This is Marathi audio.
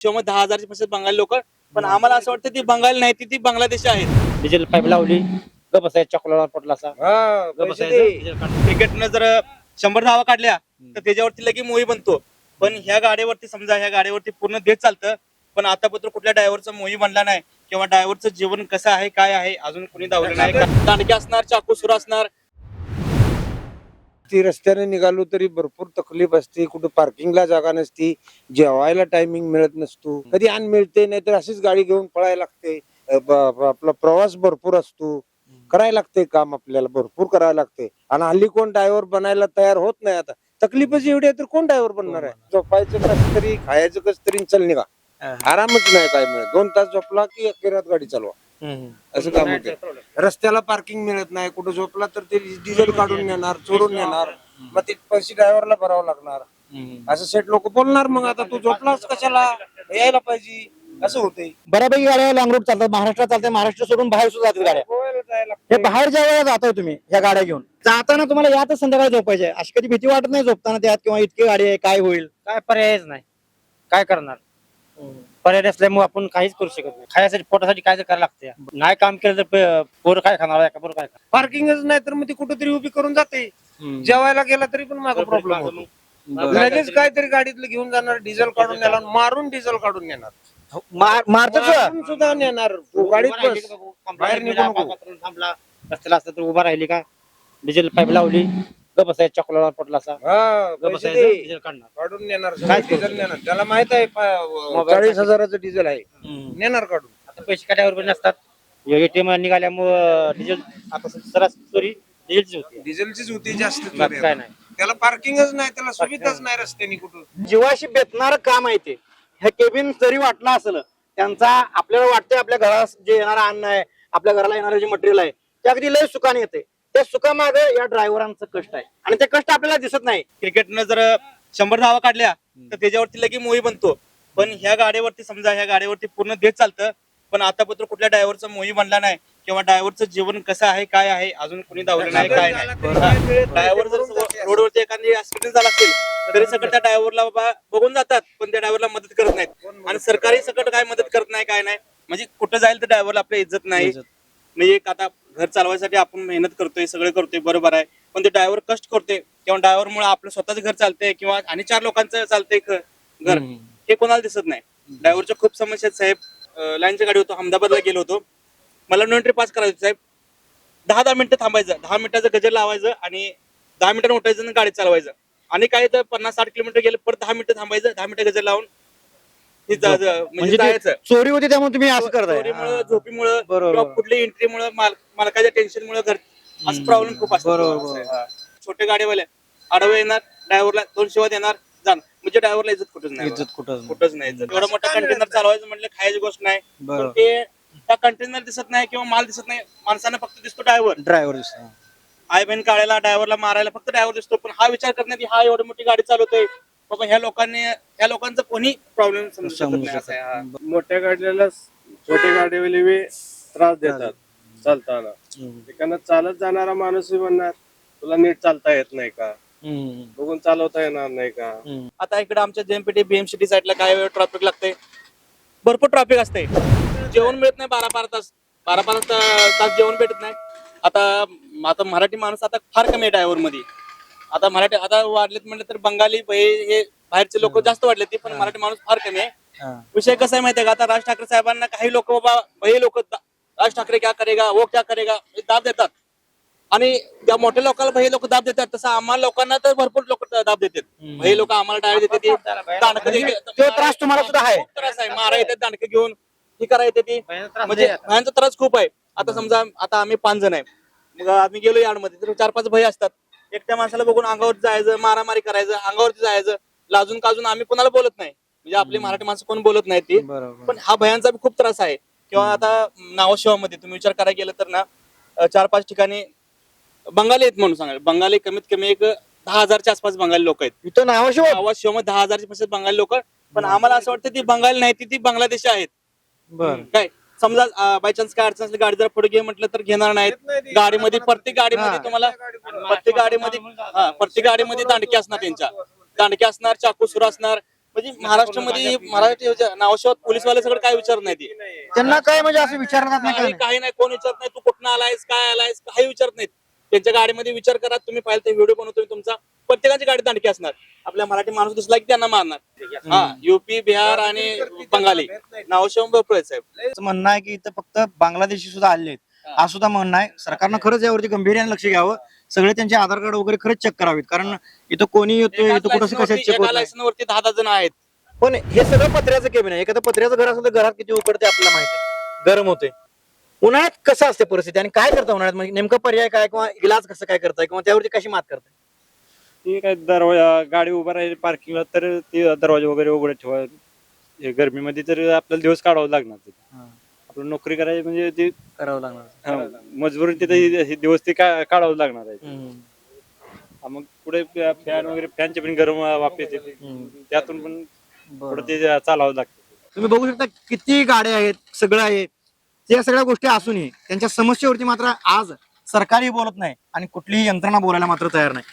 शिवाय दहा हजारची पैसे बंगाली लोक पण आम्हाला असं वाटतं ती बंगाली नाही ती ती बांगलादेशी आहेत डिझेल पाईप लावली ग बसायचं चॉकलेटवर पडला असा. हा, ग बसायचं. क्रिकेटनं जर शंभर धावा काढल्या तर त्याच्यावरती लगे मोही बनतो. पण ह्या गाडीवरती समजा ह्या गाडीवरती पूर्ण देश चालतं पण आतापर्यंत कुठल्या ड्रायव्हरचा मोही बनला नाही किंवा ड्रायव्हरचं जीवन कसं आहे काय आहे अजून कोणी दावलं नाही दांडके असणार चाकू सुरू असणार ती रस्त्याने निघालो तरी भरपूर तकलीफ असते कुठं पार्किंगला जागा नसती जेवायला टायमिंग मिळत नसतो कधी आण मिळते नाही तर अशीच गाडी घेऊन पळायला लागते आपला प्रवास भरपूर असतो करायला लागते काम आपल्याला भरपूर करायला लागते आणि हल्ली कोण ड्रायव्हर बनायला तयार होत नाही आता तकलीफच एवढी आहे तर कोण ड्रायव्हर बनणार आहे? झोपायचं कस तरी खायचं कस तरी चल निघा. आरामच नाही काय मिळत. दोन तास झोपला की अखेरात गाडी चालवा. असं काम होते. रस्त्याला पार्किंग मिळत नाही. कुठं झोपला तर ते डिझेल काढून नेणार चोरून नेणार. मग ते पैसे ड्रायव्हरला भरावं लागणार. असं सेट लोक बोलणार मग आता तू झोपलास कशाला? यायला पाहिजे. असं होते बऱ्यापैकी गाड्या लॉंग रूट चालतात. महाराष्ट्रात चालतात महाराष्ट्र सोडून बाहेर सुद्धा जातात गाड्या. गोव्याला जायला हे. बाहेर ज्या वेळेला जाताय तुम्ही या गाड्या घेऊन जाताना तुम्हाला यातच संध्याकाळी झोपायचे आहे. अशी कधी भीती वाटत नाही झोपताना त्यात किंवा इतकी गाडी आहे काय होईल? काय पर्यायच नाही. काय करणार? पर्याय नसल्यामुळे आपण काहीच करू शकत नाही. खायसाठी पोटासाठी काय तर करायला लागते. नाही काम केलं तर प- पोरं काय खाणार का पोरं काय पार्किंगच नाही तर मग ती कुठेतरी उभी करून जाते. जेवायला गेला तरी पण माझा प्रॉब्लेम होतो. लगेच काहीतरी गाडीतलं घेऊन जाणार डिझेल काढून नेणार मारून डिझेल काढून नेणार. मार- मारतात सुद्धा. नेणार. गाडीत बस. बाहेर निघू नको. थांबला. रस्त्याला असता तर उभा राहिली का? डिझेल पाईप लावली. ग बसायचं चॉकलेटवर पडला असा. हा, पैसे दे. काढणार. काढून नेणार काय डिझेल नेणार. त्याला माहीत आहे मोबाईल चाळीस हजाराचं डिझेल आहे. नेणार काढून. आता पैसे काढ्यावर पण नसतात. एटीएम निघाल्यामुळं डिझेल आता सरासरी डिझेलची होती. डिझेलचीच होती जास्त बाकी काय. नाही. त्याला पार्किंगच नाही त्याला सुविधाच नाही रस्त्याने कुठं जीवाशी बेतणार काम आहे ते. हे केबिन जरी वाटलं असलं त्यांचा आपल्याला वाटतंय आपल्या घरात जे येणार अन्न आहे आपल्या घराला येणारं जे मटेरियल आहे ते अगदी लय सुखाने येते त्या सुखामागे या ड्रायव्हरांचं कष्ट आहे. आणि ते कष्ट आपल्याला दिसत नाही. क्रिकेटनं जर शंभर धावा काढल्या तर त्याच्यावरती लगे मोही बनतो. पण ह्या गाडीवरती समजा ह्या गाडीवरती पूर्ण देश चालतं पण आतापर्यंत कुठल्या ड्रायव्हरचा मोही बनला नाही किंवा ड्रायव्हरचं जीवन कसं आहे काय आहे अजून कोणी दावलं नाही काय नाही. ड्रायव्हर जर रोडवरती एखादी ऍक्सिडेंट झाला असेल तरी सकट त्या ड्रायव्हरला बाबा बघून जातात पण त्या ड्रायव्हरला मदत करत नाहीत. आणि सरकारी सकट काय मदत करत नाही काय नाही. म्हणजे कुठं जाईल तर ड्रायव्हरला आपल्या इज्जत नाही. म्हणजे एक आता घर चालवायसाठी आपण मेहनत करतोय सगळं करतोय बरोबर आहे. पण ते ड्रायव्हर कष्ट करतोय किंवा ड्रायव्हर मुळे आपलं स्वतःच घर चालतंय किंवा आणि चार लोकांचं चालतंय घर हे कोणाला दिसत नाही. ड्रायव्हरच्या खूप समस्या आहेत साहेब. लाईनच्या गाडी होतो अहमदाबादला गेलो होतो. मला नो एंट्री पास करायचं साहेब. दहा दहा मिनिटं थांबायचं. दहा मिनिटाचं गजर लावायचं आणि दहा मिनिटांनी उठायचं आणि गाडी चालवायचं. आणि काय तर पन्नास साठ किलोमीटर गेलं परत दहा मिनिटं थांबायचं दहा मिनिटं गजर लावून हे जा- जा- म्हणजे म्हणजे ते जायचं. चोरी होती त्यामुळे तुम्ही असं करताय. चोरीमुळं झोपीमुळं बरोबर. किंवा कुठली एंट्रीमुळं माल मालकाच्या टेन्शनमुळे घर असं प्रॉब्लेम खूप असतो. बरोबर, हा. छोटे गाडीवाले आडवे येणार ड्रायव्हरला दोन शिवाय देणार जाणार. म्हणजे ड्रायव्हरला इज्जत कुठंच नाही. इज्जत कुठं कुठंच नाही. इज्जत एवढा मोठा कंटेनर चालवायचं म्हटलं खायची गोष्ट नाही. पण बरोबर. ते त्या कंटेनर दिसत नाही किंवा माल दिसत नाही. माणसांना फक्त दिसतो ड्रायव्हर ड्रायव्हर आई बहीण काढायला ड्रायव्हरला मारायला फक्त ड्रायव्हर दिसतो. पण हा विचार करण्यात की हा एवढी मोठी गाडी चालवतोय. बाबा ह्या लोकांनी ह्या लोकांचा कोणी प्रॉब्लेम समजू शकत नाही असं आहे, हा. मोठ्या गाडीला छोटे गाडीवाले बी त्रास देतात चालताना. एखादा चालत जाणारा माणूस म्हणणार तुला नीट चालता येत नाही का? बघून चालवता येणार नाही का? आता इकडे आमच्या जेएमपीटी बीएमसीटी साईडला काय वेळ ट्रॅफिक लागते भरपूर ट्रॅफिक असते जेवण मिळत नाही बारा बारा तास. बारा बारा ता- तास जेवण भेटत नाही. आता आता मराठी माणूस आता फार कमी आहे ड्रायव्हरमध्ये. आता मराठी आता वाढलेत म्हणलं तर बंगाली हे हे बाहेरचे लोक जास्त वाढले ते पण मराठी माणूस फार कमी आहे. विषय कसा आहे माहितीये का? आता राज ठाकरे साहेबांना काही लोक बाबा हे लोक राज ठाकरे क्या करेगा वो क्या करेगा हे दाब देतात. आणि त्या मोठ्या लोकांना हे लोक दाब देतात तसं आम्हाला लोकांना तर भरपूर लोक दाब देतात. हे लोक आम्हाला डायरेक्ट देतात त्रास तुम्हाला सुद्धा आहे. त्रास आहे. मारा येतात दांडकं घेऊन ही करा येते ती. म्हणजे भयांचा त्रास खूप आहे. आता समजा आता आम्ही पाच जण आहे. मग आम्ही गेलो यार्डमध्ये तर चार पाच भय असतात. एकट्या माणसाला बघून अंगावर जायचं मारामारी करायचं अंगावरती जायचं. लाजून काजून आम्ही कोणाला बोलत नाही. म्हणजे आपली मराठी माणसं कोण बोलत नाही ती. पण हा भयांचा खूप त्रास आहे. किंवा आता नावाशिवामध्ये तुम्ही विचार करायला गेलं तर ना अं, चार पाच ठिकाणी बंगाली आहेत म्हणून सांगा बंगाली कमीत कमी एक दहा हजारच्या आसपास बंगाली लोक आहेत. इथं नावाशिवाय शिवाय? दहा हजारच्या पैसे बंगाली लोक पण आम्हाला असं वाटतं ती बंगाली नाही ती ती बांगलादेशी आहेत. काय? समजा बाय चान्स काय अडचण असली गाडी जर पुढे घे म्हटलं तर घेणार नाहीत. गाडीमध्ये प्रत्येक गाडीमध्ये तुम्हाला प्रत्येक गाडीमध्ये. हा प्रत्येक गाडीमध्ये दांडके असणार त्यांच्या. दांडके असणार चाकू सुरू असणार. म्हणजे महाराष्ट्रामध्ये मराठी नावाशिवाय पोलीसवाले सगळं काय विचारत नाही ते. त्यांना काय म्हणजे असं विचारलं जात नाही काही नाही कोण विचारत नाही तू कुठं आलायस काय आलायस काही विचारत नाहीत. त्यांच्या गाडीमध्ये विचार करा तुम्ही पाहिजे व्हिडिओ बनवतोय तुमचा. प्रत्येकाची गाडी दांडकी असणार. आपल्या मराठी माणूस दिसला की त्यांना मारणार. हा युपी बिहार आणि बंगाली. भरपूर आहेत साहेब. म्हणणं आहे की इथं फक्त बांगलादेशी सुद्धा आले आहेत. हा. सुद्धा म्हणणं आहे. सरकारनं खरंच यावरती गंभीर्याने लक्ष घ्यावं. सगळे त्यांचे आधार कार्ड वगैरे खरंच चेक करावेत. कारण इथं कोणी येतोय इथं कुठं कशात चेक दहा दहा जण आहेत. पण हे सगळं पत्र्याचं केबिन आहे. एखादं पत्र्याचं घर असेल तर घरात किती उकडते आपल्याला माहिती आहे. गरम होते. उन्हाळ्यात कसं असते परिस्थिती? आणि काय करता उन्हाळ्यात? म्हणजे नेमका पर्याय काय? किंवा इलाज कसं काय करताय? किंवा त्यावरती कशी मात करताय? ते काय दरवाजा गाडी उभा राहील पार्किंगला तर ते दरवाजा वगैरे उघडे ठेवा. हे गरमीमध्ये तर आपल्याला दिवस काढावं लागणार तिथे. आपलं नोकरी करायची म्हणजे ते करावं लागणार. हा, मजबुरी तिथे हे- हे दिवस ते का- काढावं लागणार आहे. हा, मग पुढे फॅन वगैरे फॅनचे पण गरम वाफ येते त्यातून पण पुढे ते चालावं लागतं. तुम्ही बघू शकता किती गाड्या आहेत सगळं आहे. त्या सगळ्या गोष्टी असूनही त्यांच्या समस्येवरती मात्र आज सरकारही बोलत नाही आणि कुठलीही यंत्रणा बोलायला मात्र तयार नाही.